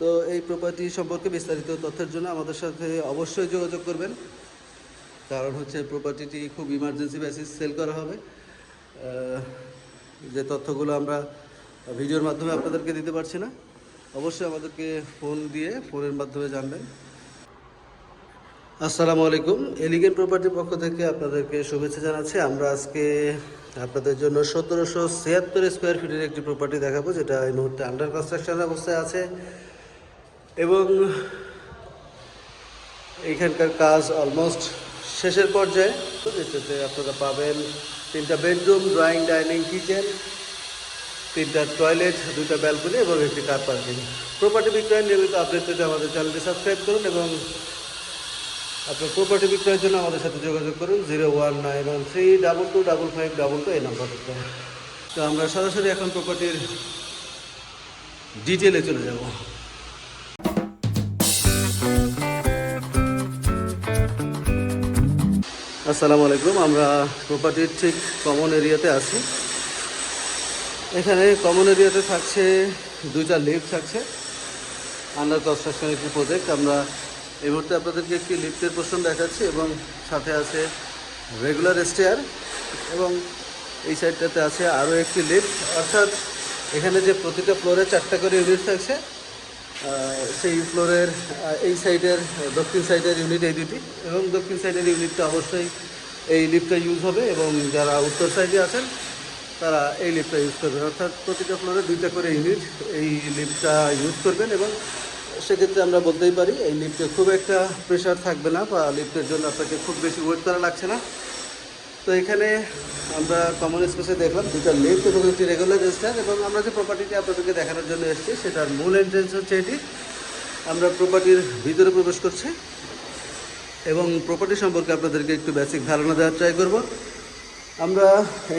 তো এই প্রপার্টি সম্পর্কে বিস্তারিত তথ্যের জন্য আমাদের সাথে অবশ্যই যোগাযোগ করবেন। কারণ হচ্ছে প্রপার্টিটি খুব ইমার্জেন্সি বেসিস সেল করা হবে। যে তথ্যগুলো আমরা ভিডিওর মাধ্যমে আপনাদেরকে দিতে পারছি না, অবশ্যই আমাদেরকে ফোন দিয়ে ফোনের মাধ্যমে জানবেন। আসসালামু আলাইকুম। এলিগেন প্রপার্টির পক্ষ থেকে আপনাদেরকে শুভেচ্ছা জানাচ্ছি। আমরা আজকে আপনাদের জন্য সতেরোশো ছিয়াত্তর স্কোয়ার ফিটের একটি প্রপার্টি দেখাবো, যেটা এই মুহূর্তে আন্ডার কনস্ট্রাকশন অবস্থায় আছে। এবং এখানকার কাজ অলমোস্ট শেষের পর্যায়ে। যেটাতে আপনারা পাবেন তিনটা বেডরুম ড্রয়িং ডাইনিং কিচেন তিনটা টয়লেট দুটা ব্যালকনি এবং একটি কার পার্কিং প্রপার্টি বিক্রয় নিয়মিত আপডেট পেতে আমাদের চ্যানেলটি সাবস্ক্রাইব করুন এবং আপনার প্রপার্টি বিক্রয়ের জন্য আমাদের সাথে যোগাযোগ করুন zero one nine one three double two double five double two এই নাম্বারটা তো আমরা সরাসরি এখন প্রপার্টির ডিটেলে চলে যাব। আসসালামু আলাইকুম, আমরা প্রপার্টির ঠিক কমন এরিয়াতে আছি। এখানে কমন এরিয়াতে থাকছে, দুইটা লিফট থাকছে। আন্ডার কনস্ট্রাকশন একটি প্রজেক্ট আমরা এই মুহূর্তে আপনাদেরকে একটি লিফটের পোর্শন দেখাচ্ছি এবং সাথে আছে রেগুলার স্টেয়ার এবং এই সাইডটাতে আছে আরও একটি লিফট অর্থাৎ এখানে যে প্রতিটা ফ্লোরে চারটা করে ইউনিট থাকছে সেই ফ্লোরের এই সাইডের দক্ষিণ সাইডের ইউনিট এই দুটি এবং দক্ষিণ সাইডের ইউনিটটা অবশ্যই এই লিফটটা ইউজ হবে এবং যারা উত্তর সাইডে আছেন, তারা এই লিফটটা ইউজ করবেন। অর্থাৎ প্রতিটা ফ্লোরে দুইটা করে ইউনিট এই লিফটটা ইউজ করবেন এবং সেক্ষেত্রে আমরা বলতেই পারি, এই লিফটে খুব একটা প্রেশার থাকবে না বা লিফটের জন্য আপনাকে খুব বেশি ওয়েট করা লাগছে না। তো এখানে আমরা কমন স্পেসে দেখলাম দুটা লিফট এবং একটি রেগুলার স্ট্যান্ড এবং আমরা যে প্রপার্টিটি আপনাদেরকে দেখানোর জন্য এসেছি, সেটার মূল এন্ট্রেন্স হচ্ছে এটি। আমরা প্রপার্টির ভিতরে প্রবেশ করছি। এবং প্রপার্টি সম্পর্কে আপনাদেরকে একটু বেসিক ধারণা দেওয়ার ট্রাই করব। আমরা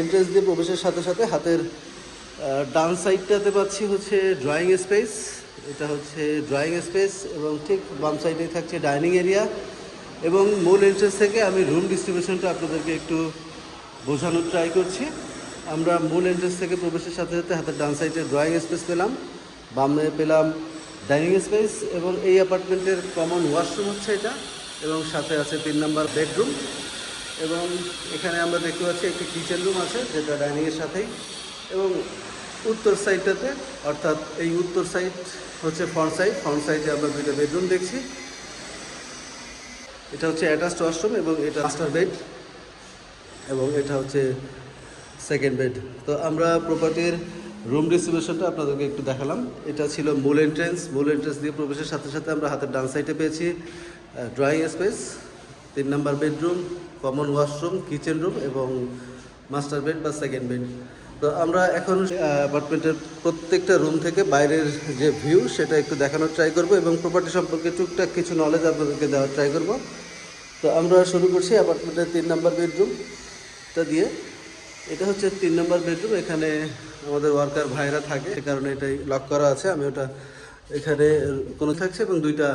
এন্ট্রেন্স দিয়ে প্রবেশের সাথে সাথে হাতের ডান সাইডটাতে পাচ্ছি হচ্ছে ড্রয়িং স্পেস এটা হচ্ছে ড্রয়িং স্পেস এবং ঠিক বাম সাইডে থাকছে ডাইনিং এরিয়া এবং মূল এন্ট্রেন্স থেকে আমি রুম ডিস্ট্রিবিউশনটা আপনাদেরকে একটু বোঝানোর ট্রাই করছি। আমরা মূল এন্ট্রেন্স থেকে প্রবেশের সাথে সাথে হাতের ডান সাইডে ড্রয়িং স্পেস পেলাম, বামে পেলাম ডাইনিং স্পেস এবং এই অ্যাপার্টমেন্টের কমন ওয়াশরুম হচ্ছে এটা। এবং সাথে আছে তিন নাম্বার বেডরুম এবং এখানে আমরা দেখতে পাচ্ছি একটি কিচেন রুম আছে, যেটা ডাইনিংয়ের সাথেই। এবং উত্তর সাইডটাতে, অর্থাৎ এই উত্তর সাইড হচ্ছে ফ্রন্ট সাইড, ফ্রন্ট সাইডে আমরা দুইটা বেডরুম দেখছি। এটা হচ্ছে অ্যাটাচড ওয়াশরুম এবং এটা মাস্টার বেড এবং এটা হচ্ছে সেকেন্ড বেড। তো আমরা প্রপার্টির রুম ডিস্ট্রিবিউশনটা আপনাদেরকে একটু দেখালাম। এটা ছিল মূল এন্ট্রেন্স মূল এন্ট্রেন্স দিয়ে প্রবেশের সাথে সাথে আমরা হাতের ডান সাইডে পেয়েছি। ড্রয়িং স্পেস তিন number bedroom common washroom kitchen room এবং মাস্টার বেড বা সেকেন্ড বেড তো আমরা এখন অ্যাপার্টমেন্টের প্রত্যেকটা রুম থেকে বাইরের যে ভিউ সেটা একটু দেখানোর ট্রাই করব এবং প্রপার্টি সম্পর্কে টুকটাক কিছু নলেজ আপনাদেরকে দেওয়ার ট্রাই করব। তো আমরা শুরু করছি অ্যাপার্টমেন্টের তিন নাম্বার বেডরুমটা দিয়ে। এটা হচ্ছে তিন নম্বর বেডরুম এখানে আমাদের ওয়ার্কার ভাইরা থাকে সে কারণে এটাই লক করা আছে। আমি ওটা এখানে কোনো থাকছে এবং দুইটা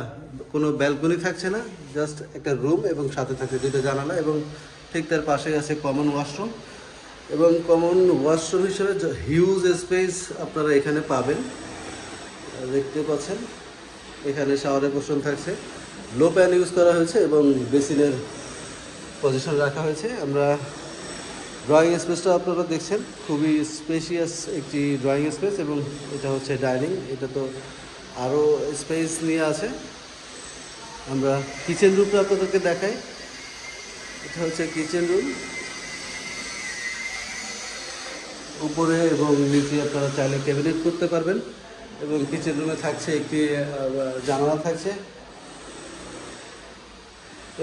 কোনো ব্যালকনি থাকছে না জাস্ট একটা রুম এবং সাথে থাকছে দুইটা জানালা এবং ঠিক তার পাশেই আছে কমন ওয়াশরুম এবং কমন ওয়াশরুম হিসেবে হিউজ স্পেস আপনারা এখানে পাবেন। দেখতে পাচ্ছেন, এখানে শাওয়ারের পোর্শন থাকছে। লো প্যান ইউজ করা হয়েছে এবং বেসিনের পজিশন রাখা হয়েছে। আমরা ড্রয়িং স্পেসটা আপনারা দেখছেন, খুবই স্পেশিয়াস একটি ড্রয়িং স্পেস এবং এটা হচ্ছে ডাইনিং এটা তো আরও স্পেস নিয়ে আছে। আমরা কিচেন রুমটা আপনাদেরকে দেখাই। এটা হচ্ছে কিচেন রুম উপরে এবং নিচে আপনারা চাইলে ক্যাবিনেট করতে পারবেন এবং কিচেন রুমে থাকছে একটি জানালা থাকছে।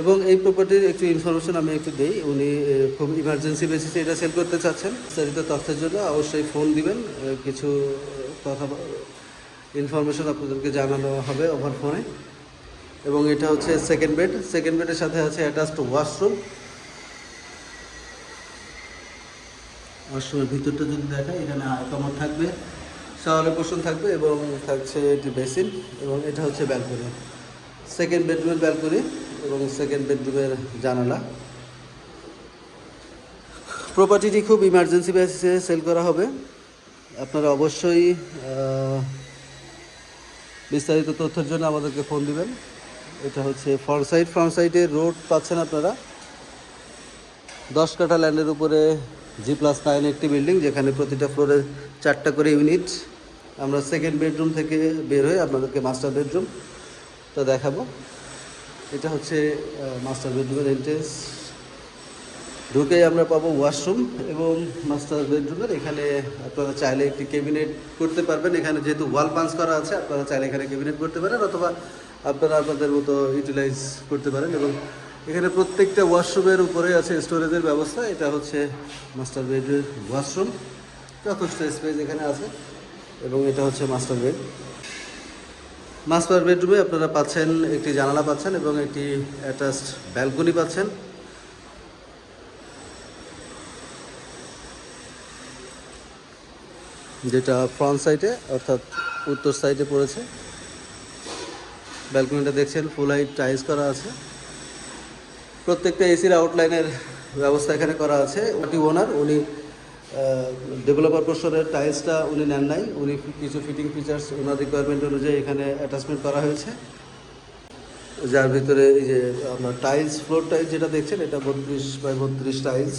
এবং এই প্রপার্টির একটু ইনফরমেশন আমি একটু দিই। উনি খুব ইমার্জেন্সি বেসিসে এটা সেল করতে চাচ্ছেন। বিস্তারিত তথ্যের জন্য অবশ্যই ফোন দিবেন। কিছু কথা ইনফরমেশন আপনাদেরকে জানানো হবে ওভার ফোনে এবং এটা হচ্ছে সেকেন্ড বেড সেকেন্ড বেডের সাথে আছে অ্যাটাচড ওয়াশরুম ওয়াশরুমের ভিতরটা যদি দেখায় এখানে কামড় থাকবে শাওয়ারের পোর্শন থাকবে এবং থাকছে এটি বেসিন এবং এটা হচ্ছে ব্যালকনি সেকেন্ড বেডরুমের ব্যালকনি এবং সেকেন্ড বেডরুমের জানালা। প্রপার্টিটি খুব ইমার্জেন্সি বেসিসে সেল করা হবে। আপনারা অবশ্যই বিস্তারিত তথ্যের জন্য আমাদেরকে ফোন দিবেন। এটা হচ্ছে ফ্রন্ট সাইড ফ্রন্ট সাইডে রোড পাচ্ছেন আপনারা। দশ কাঠা ল্যান্ডের উপরে জি প্লাস নাইন একটি বিল্ডিং যেখানে প্রতিটা ফ্লোরে চারটা করে ইউনিট আমরা সেকেন্ড বেডরুম থেকে বের হয়ে আপনাদেরকে মাস্টার বেডরুম তো দেখাবো। এটা হচ্ছে মাস্টার বেডরুমের এন্ট্রেন্স ঢুকেই আমরা পাবো ওয়াশরুম এবং মাস্টার বেডরুমের এখানে আপনারা চাইলে একটি ক্যাবিনেট করতে পারবেন। এখানে যেহেতু ওয়াল পাঞ্চ করা আছে, আপনারা চাইলে এখানে ক্যাবিনেট করতে পারেন অথবা আপনারা আপনাদের মতো ইউটিলাইজ করতে পারেন এবং এখানে প্রত্যেকটা ওয়াশরুমের উপরে আছে স্টোরেজের ব্যবস্থা। এটা হচ্ছে মাস্টার বেডের ওয়াশরুম যথেষ্ট স্পেস এখানে আছে এবং এটা হচ্ছে মাস্টার বেড মাস্টার বেডরুমে আপনারা পাচ্ছেন একটি জানালা পাচ্ছেন এবং একটি অ্যাটাচড ব্যালকনি পাচ্ছেন। যেটা ফ্রন্ট সাইডে অর্থাৎ উত্তর সাইডে পড়েছে। ব্যালকনিটা দেখছেন ফুল হাইট টাইলস করা আছে। প্রত্যেকটা এসির আউটলাইনের ব্যবস্থা এখানে করা আছে। ওটি ওনার উনি ডেভেলপার পোর্শনের টাইলসটা উনি নেন নাই। উনি কিছু ফিটিং ফিচার্স ওনার রিকোয়ারমেন্ট অনুযায়ী এখানে অ্যাটাচমেন্ট করা হয়েছে। যার ভিতরে এই যে আপনার টাইলস ফ্লোর টাইলস যেটা দেখছেন, এটা বত্রিশ বাই বত্রিশ টাইলস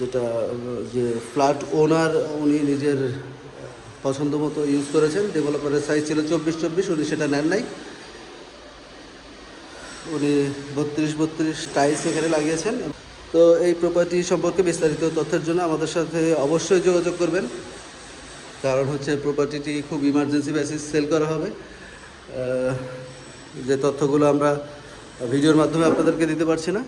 যেটা, যে ফ্ল্যাট ওনার উনি নিজের পছন্দ মতো ইউজ করেছেন। ডেভেলপারের সাইজ ছিল চব্বিশ চব্বিশ, উনি সেটা নেন নাই। উনি বত্রিশ বত্রিশ টাইলস এখানে লাগিয়েছেন। তো এই প্রপার্টি সম্পর্কে বিস্তারিত তথ্যের জন্য আমাদের সাথে অবশ্যই যোগাযোগ করবেন। কারণ হচ্ছে প্রপার্টিটি খুব ইমার্জেন্সি বেসিস সেল করা হবে। যে তথ্যগুলো আমরা ভিডিওর মাধ্যমে আপনাদেরকে দিতে পারছি না,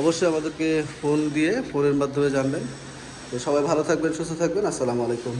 অবশ্যই আমাদেরকে ফোন দিয়ে ফোনের মাধ্যমে জানবেন। তো সবাই ভালো থাকবেন, সুস্থ থাকবেন। আসসালামু আলাইকুম।